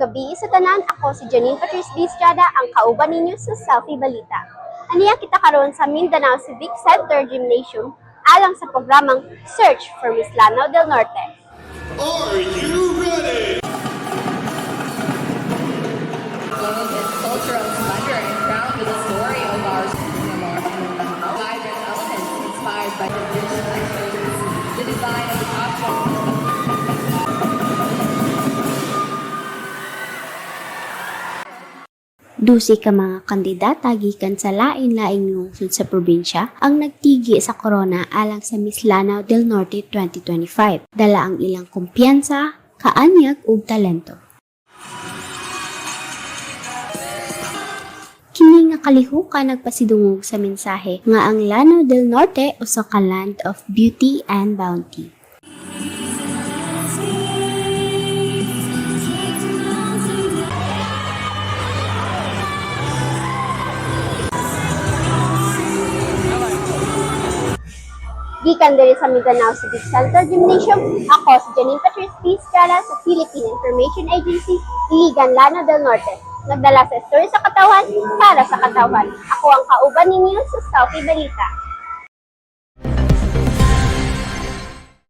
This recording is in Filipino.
gabi sa tanan, ako si Janine Patrice B. Estrada, ang kauban ninyo sa Selfie Balita. Aniya kita karon sa Mindanao Civic Center Gymnasium alang sa programang Search for Miss Lanao del Norte. Are Dusi ka mga kandidata gikan sa lain-laing lungsod sa probinsya ang nagtigi sa corona alang sa Miss Lanao del Norte 2025. Dala ang ilang kumpiyansa, kaanyag ug talento. Kini nga kalihukan nagpasidungog sa mensahe nga ang Lanao del Norte usa ka land of beauty and bounty. Gikan diri sa Mindanao Civic Center Gymnasium, ako si Janine Patrice P. Estrada sa Philippine Information Agency, Iligan Lano del Norte. Nagdala sa story sa katawan para sa katawan. Ako ang kauban ninyo sa Selfie Balita.